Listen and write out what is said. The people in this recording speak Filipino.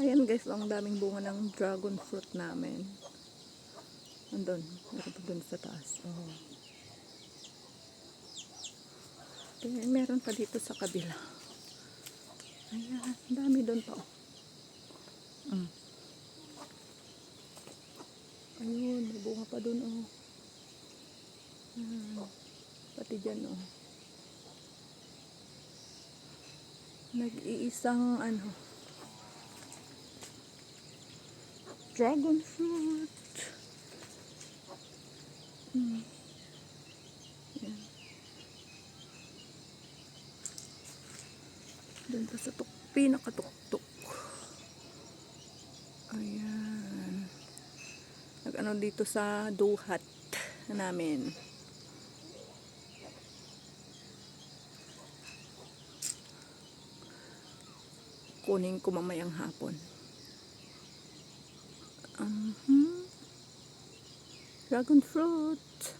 Ayan guys, ang daming bunga ng dragon fruit namin. Andun, meron dun sa taas. Oh. Kaya meron pa dito sa kabila. Ayan, dami dun pa. oh. Mm. Ayun, may bunga pa dun oh. Ayan, pati dyan oh. Nag-iisang ano, dragon fruit. Hmm. Yan. Doon pa sa tuk pinakatuktok. Ayan. Nag-ano dito sa duhat namin. Kunin ko mamayang hapon. Dragon fruit.